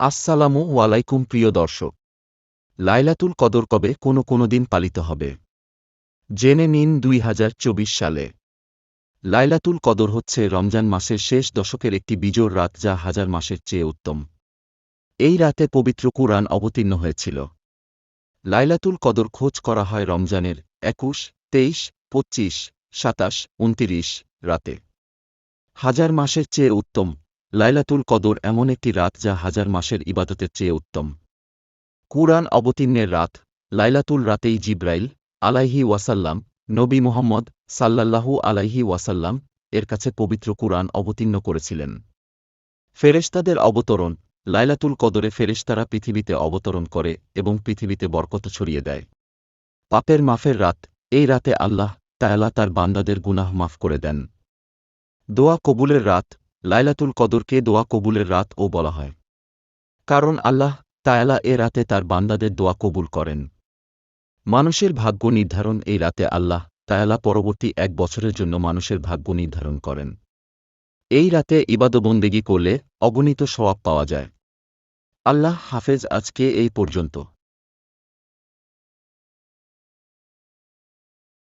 আসসালামু ওয়ালাইকুম প্রিয় দর্শক। লাইলাতুল কদর কবে কোনো কোনো দিন পালিত হবে? জেনে নিন দুই হাজার চব্বিশ সালে। লাইলাতুল কদর হচ্ছে রমজান মাসের শেষ দশকের একটি বিজোর রাত যা হাজার মাসের চেয়ে উত্তম। এই রাতে পবিত্র কুরআন অবতীর্ণ হয়েছিল। লাইলাতুল কদর খোঁজ করা হয় রমজানের একুশ, তেইশ, পঁচিশ, সাতাশ, উনতিরিশ রাতে। হাজার মাসের চেয়ে উত্তম লাইলাতুল কদর এমন একটি রাত যা হাজার মাসের ইবাদতের চেয়ে উত্তম। কুরআন অবতীর্ণের রাত, লাইলাতুল রাতেই জিব্রাইল আলাইহি ওয়াসাল্লাম, নবী মুহাম্মদ সাল্লাল্লাহু আলাইহি ওয়াসাল্লাম এর কাছে পবিত্র কুরআন অবতীর্ণ করেছিলেন। ফেরেশতাদের অবতরণ, লাইলাতুল কদরে ফেরেশতারা পৃথিবীতে অবতরণ করে এবং পৃথিবীতে বরকত ছড়িয়ে দেয়। পাপের মাফের রাত, এই রাতে আল্লাহ তায়ালা তার বান্দাদের গুনাহ মাফ করে দেন। দোয়া কবুলের রাত লাইলাতুল কদরকে দোয়া কবুলের রাত ও বলা হয়। কারণ আল্লাহ তায়ালা এ রাতে তার বান্দাদের দোয়া কবুল করেন। মানুষের ভাগ্য নির্ধারণ এই রাতে আল্লাহ তায়ালা পরবর্তী এক বছরের জন্য মানুষের ভাগ্য নির্ধারণ করেন। এই রাতে ইবাদবন্দেগি করলে অগণিত সওয়াব পাওয়া যায়। আল্লাহ হাফেজ আজকে এই পর্যন্ত।